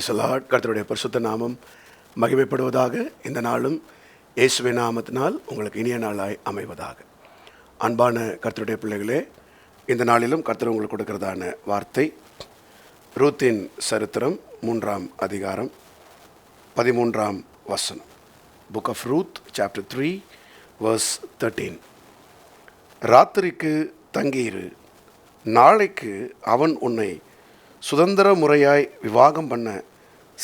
பிரைசலாட் கர்த்தருடைய பரிசுத்த நாமம் மகிமைப்படுவதாக இந்த நாளும் இயேசுவை நாமத்தினால் உங்களுக்கு இனிய நாளாய் அமைவதாக. அன்பான கர்த்தருடைய பிள்ளைகளே இந்த நாளிலும் கர்த்தர் உங்களுக்கு கொடுக்கிறதான வார்த்தை ரூத்தின் சரித்திரம் மூன்றாம் அதிகாரம் பதிமூன்றாம் வசனம். Book of Ruth chapter three verse thirteen ராத்திரிக்கு தங்கியிரு. நாளைக்கு அவன் உன்னை சுதந்திர முறையாய் விவாகம் பண்ண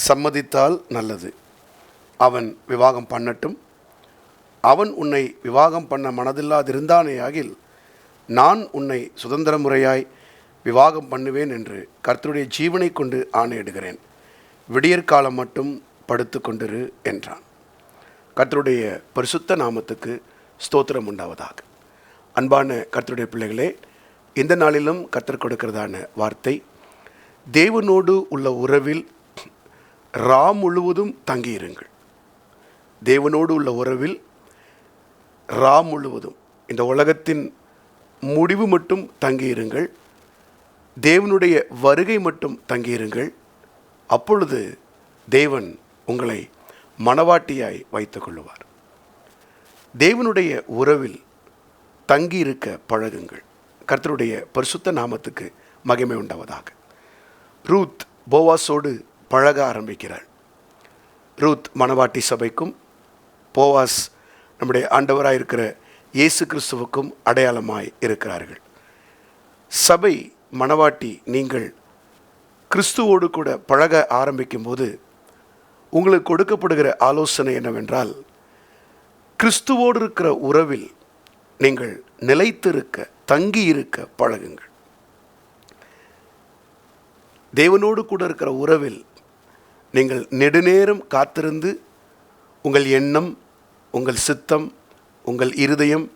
சம்மதித்தால் நல்லது. அவன் விவாகம் பண்ணட்டும். அவன் உன்னை விவாகம் பண்ண மனதில்லாதிருந்தானேயாகில் நான் உன்னை சுதந்திர முறையாய் விவாகம் பண்ணுவேன் என்று கர்த்தருடைய ஜீவனை கொண்டு ஆணையிடுகிறேன். விடியற்காலம் மட்டும் படுத்து கொண்டிரு என்றான். கர்த்தருடைய பரிசுத்த நாமத்துக்கு ஸ்தோத்திரம் உண்டாவதாக. அன்பான கர்த்தருடைய பிள்ளைகளே இந்த நாளிலும் கர்த்தர் கொடுக்கிறதான வார்த்தை தேவனோடு உள்ள உறவில் ரா முழுவதும் தங்கியிருங்கள். தேவனோடு உள்ள உறவில் ரா முழுவதும் இந்த உலகத்தின் முடிவு மட்டும் தங்கியிருங்கள். தேவனுடைய வருகை மட்டும் தங்கியிருங்கள். அப்பொழுது தேவன் உங்களை மனவாட்டியாய் வைத்து கொள்ளுவார். தேவனுடைய உறவில் தங்கியிருக்க பழகுங்கள். கர்த்தருடைய பரிசுத்த நாமத்துக்கு மகிமை உண்டாவதாக. ரூத் போவாஸோடு பழக ஆரம்பிக்கிறாள். ரூத் மணவாட்டி சபைக்கும் போவாஸ் நம்முடைய ஆண்டவராக இருக்கிற இயேசு கிறிஸ்துவுக்கும் அடையாளமாய் இருக்கிறார்கள். சபை மணவாட்டி நீங்கள் கிறிஸ்துவோடு கூட பழக ஆரம்பிக்கும்போது உங்களுக்கு கொடுக்கப்படுகிற ஆலோசனை என்னவென்றால் கிறிஸ்துவோடு இருக்கிற உறவில் நீங்கள் நிலைத்திருக்க தங்கி இருக்க பழகுங்கள். தேவனோடு கூட இருக்கிற உறவில் நீங்கள் நெடுநேரம் காத்திருந்து உங்கள் எண்ணம் உங்கள் சித்தம் உங்கள் இருதயம்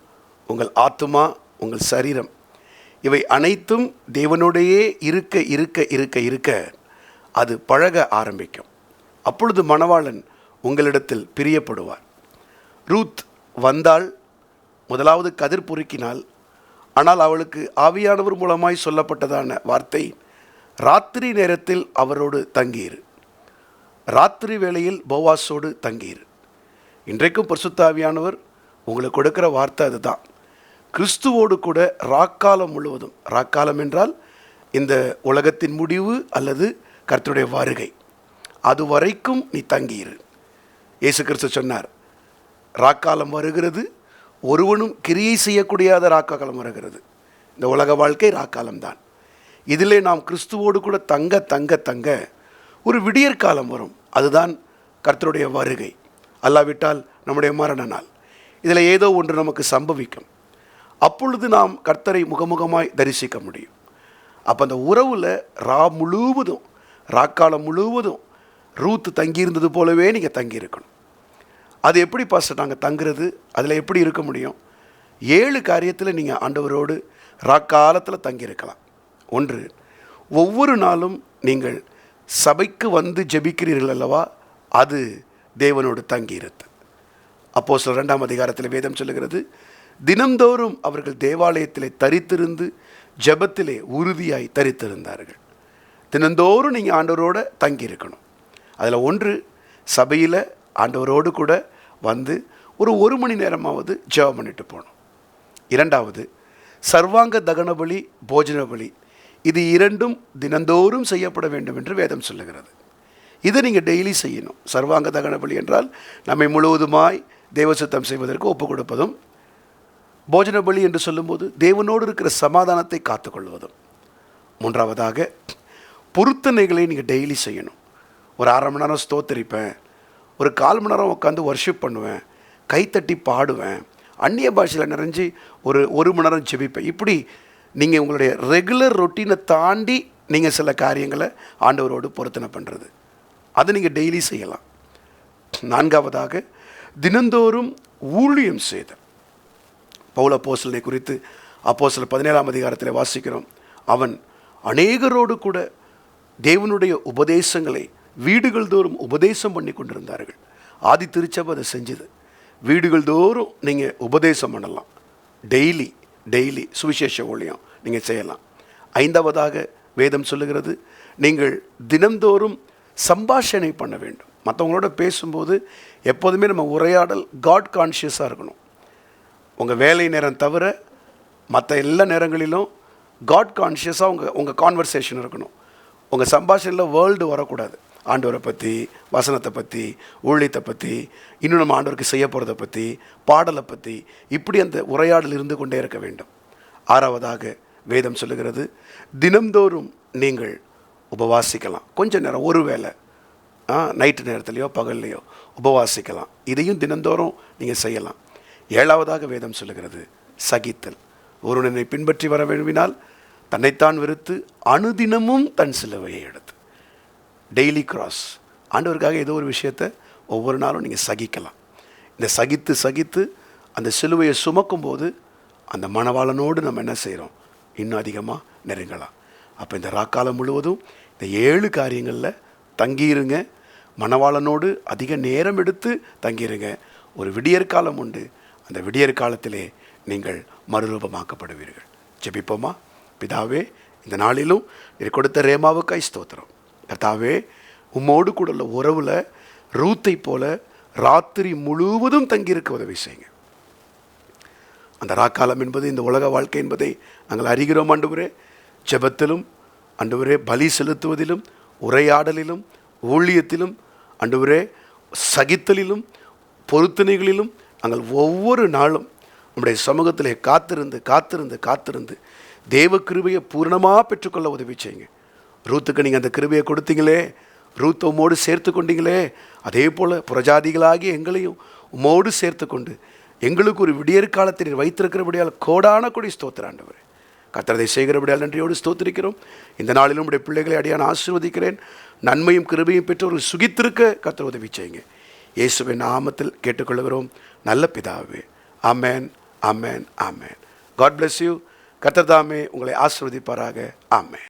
உங்கள் ஆத்துமா உங்கள் சரீரம் இவை அனைத்தும் தேவனோடையே இருக்க இருக்க இருக்க இருக்க அது பழக ஆரம்பிக்கும். அப்பொழுது மணவாளன் உங்களிடத்தில் பிரியப்படுவார். ரூத் வந்தாள் முதலாவது கதிர் பொறுக்கினால் ஆனால் அவளுக்கு ஆவியானவர் மூலமாய் சொல்லப்பட்டதான வார்த்தை ராத்திரி நேரத்தில் அவரோடு தங்கியிரு. ராத்திரி வேளையில் போவாஸோடு தங்கியிரு இன்றைக்கும் பரிசுத்தாவியானவர் உங்களுக்கு கொடுக்கிற வார்த்தை அதுதான். கிறிஸ்துவோடு கூட ராக்காலம் முழுவதும் ராக்காலம் என்றால் இந்த உலகத்தின் முடிவு அல்லது கர்த்தருடைய வருகை. அது வரைக்கும் நீ தங்கியிரு இயேசு கிறிஸ்து சொன்னார் ராக்காலம் வருகிறது ஒருவனும் கிரியை செய்யக்கூடியாத ராக்காலம் வருகிறது. இந்த உலக வாழ்க்கை ராக்காலம்தான். இதிலே நாம் கிறிஸ்துவோடு கூட தங்க தங்க தங்க ஒரு விடியற்காலம் வரும். அதுதான் கர்த்தருடைய வருகை. அல்லாவிட்டால் நம்முடைய மரண நாள் இதில் ஏதோ ஒன்று நமக்கு சம்பவிக்கும். அப்பொழுது நாம் கர்த்தரை முகமுகமாய் தரிசிக்க முடியும். அப்போ அந்த உறவில் ரா முழுவதும் ராக்காலம் முழுவதும் ரூத்து தங்கியிருந்தது போலவே நீங்கள் தங்கியிருக்கணும். அது எப்படி பாஸ்டர் நாங்கள் தங்குறது? அதில் எப்படி இருக்க முடியும்? ஏழு காரியத்தில் நீங்கள் ஆண்டவரோடு ராக்காலத்தில் தங்கியிருக்கலாம். ஒன்று ஒவ்வொரு நாளும் நீங்கள் சபைக்கு வந்து ஜெபிக்கிறீர்கள் அல்லவா? அது தேவனோடு தங்கியிருத்து அப்போ சில ரெண்டாம் அதிகாரத்தில் வேதம் சொல்லுகிறது தினந்தோறும் அவர்கள் தேவாலயத்திலே தரித்திருந்து ஜபத்திலே உறுதியாய் தரித்திருந்தார்கள். தினந்தோறும் நீங்கள் ஆண்டவரோட தங்கியிருக்கணும். அதில் ஒன்று சபையில் ஆண்டவரோடு கூட வந்து ஒரு ஒரு மணி நேரமாவது ஜெபம் பண்ணிட்டு போகணும். இரண்டாவது சர்வாங்க தகன பலி போஜன பலி இது இரண்டும் தினந்தோறும் செய்யப்பட வேண்டும் என்று வேதம் சொல்லுகிறது. இதை நீங்கள் டெய்லி செய்யணும். சர்வாங்க தகன பலி என்றால் நம்மை முழுவதுமாய் தேவசுத்தம் செய்வதற்கு ஒப்புக் கொடுப்பதும் போஜன பலி என்று சொல்லும்போது தேவனோடு இருக்கிற சமாதானத்தை காத்துக்கொள்வதும். மூன்றாவதாக பொருத்தனைகளை நீங்கள் டெய்லி செய்யணும். ஒரு அரை மணி நேரம் ஸ்தோத்தரிப்பேன் ஒரு கால் மணி நேரம் உட்காந்து ஒர்ஷிப் பண்ணுவேன் கைத்தட்டி பாடுவேன் அந்நிய பாஷையில் நிறைஞ்சு ஒரு ஒரு மணி நேரம் ஜெபிப்பேன். இப்படி நீங்கள் உங்களுடைய ரெகுலர் ரொட்டீனை தாண்டி நீங்கள் சில காரியங்களை ஆண்டவரோடு பொருத்தனை பண்ணுறது அதை நீங்கள் டெய்லி செய்யலாம். நான்காவதாக தினந்தோறும் ஊழியம் செய்த பவுல போசலை குறித்து அப்போஸ்தலர் பதினேழாம் அதிகாரத்தில் வாசிக்கிறோம். அவன் அநேகரோடு கூட தேவனுடைய உபதேசங்களை வீடுகள் தோறும் உபதேசம் பண்ணி கொண்டிருந்தார்கள். ஆதி திருச்சபை அதை செஞ்சது. வீடுகள் தோறும் நீங்கள் உபதேசம் பண்ணலாம். டெய்லி டெய்லி சுவிசேஷ ஊழியம் நீங்கள் செய்யலாம். ஐந்தாவதாக வேதம் சொல்லுகிறது நீங்கள் தினந்தோறும் சம்பாஷணை பண்ண வேண்டும். மற்றவங்களோட பேசும்போது எப்போதுமே நம்ம உரையாடல் காட் கான்ஷியஸாக இருக்கணும். உங்கள் வேலை நேரம் தவிர மற்ற எல்லா நேரங்களிலும் காட் கான்ஷியஸாக உங்கள் உங்கள் கான்வர்சேஷன் இருக்கணும். உங்கள் சம்பாஷணையில் வேர்ல்டு வரக்கூடாது. ஆண்டவரை பற்றி வசனத்தை பற்றி ஊழியத்தை பற்றி இன்னும் நம்ம ஆண்டவருக்கு செய்ய போகிறத பற்றி பாடலை பற்றி இப்படி அந்த உரையாடல் இருந்து கொண்டே இருக்க வேண்டும். ஆறாவதாக வேதம் சொல்லுகிறது தினம்தோறும் நீங்கள் உபவாசிக்கலாம். கொஞ்ச நேரம் ஒரு வேளை நைட்டு நேரத்துலையோ பகல்லையோ உபவாசிக்கலாம். இதையும் தினந்தோறும் நீங்கள் செய்யலாம். ஏழாவதாக வேதம் சொல்லுகிறது சகித்தல். ஒருவனை பின்பற்றி வர விரும்பினால் தன்னைத்தான் வெறுத்து அணுதினமும் தன் சிலுவையை எடுத்து டெய்லி கிராஸ். ஆண்டவருக்காக ஏதோ ஒரு விஷயத்தை ஒவ்வொரு நாளும் நீங்கள் சகிக்கலாம். இந்த சகித்து சகித்து அந்த சிலுவையை சுமக்கும்போது அந்த மணவாளனோடு நம்ம என்ன செய்கிறோம் இன்னும் அதிகமாக நெருங்கலாம். அப்போ இந்த ராக்காலம் முழுவதும் இந்த ஏழு காரியங்களில் தங்கியிருங்க. மணவாளனோடு அதிக நேரம் எடுத்து தங்கியிருங்க. ஒரு விடியற்காலம் உண்டு. அந்த விடியற்காலத்திலே நீங்கள் மறுரூபமாக்கப்படுவீர்கள். ஜெபிப்போமா? பிதாவே இந்த நாளிலும் நீர் கொடுத்த ரேமாவுக்காய் ஸ்தோத்திரம். கர்த்தாவே உம்மோடு கூட உள்ள உறவில் ரூத்தை போல ராத்திரி முழுவதும் தங்கியிருக்க உதவி செய்யுங்க. அந்த ராக்காலம் என்பது இந்த உலக வாழ்க்கை என்பதை நாங்கள் அறிகிறோம் ஆண்டவரே. ஜெபத்திலும் ஆண்டவரே பலி செலுத்துவதிலும் உரையாடலிலும் ஊழியத்திலும் ஆண்டவரே சகித்தலிலும் பொருத்தனைகளிலும் நாங்கள் ஒவ்வொரு நாளும் நம்முடைய சமூகத்திலே காத்திருந்து காத்திருந்து காத்திருந்து தேவ கிருபையை பூர்ணமாக பெற்றுக்கொள்ள உதவி செய்யுங்க. ரூத்துக்கு நீங்கள் அந்த கிருபையை கொடுத்தீங்களே ரூத் உம்மோடு சேர்த்து கொண்டீங்களே அதே போல் புரஜாதிகளாகி எங்களையும் உம்மோடு சேர்த்து கொண்டு எங்களுக்கு ஒரு விடியற் காலத்தில் நீர் வைத்திருக்கிறபடியால் கோடான கொடி ஸ்தோத்திராண்டவர் கத்திரதை செய்கிறபடியால் நன்றியோடு ஸ்தோத்திருக்கிறோம். இந்த நாளிலும் உடைய பிள்ளைகளை அடியான் ஆசீர்வதிக்கிறேன். நன்மையும் கிருபையும் பெற்றவர்கள் சுகித்திருக்க கத்திர உதவி செய்யுங்க. இயேசுவின் நாமத்தில் கேட்டுக்கொள்கிறோம். நல்ல பிதாவே. அமேன் அமேன் அமேன் காட் பிளஸ் யூ கத்தர்தாமே உங்களை ஆசீர்வதிப்பாராக. ஆமேன்.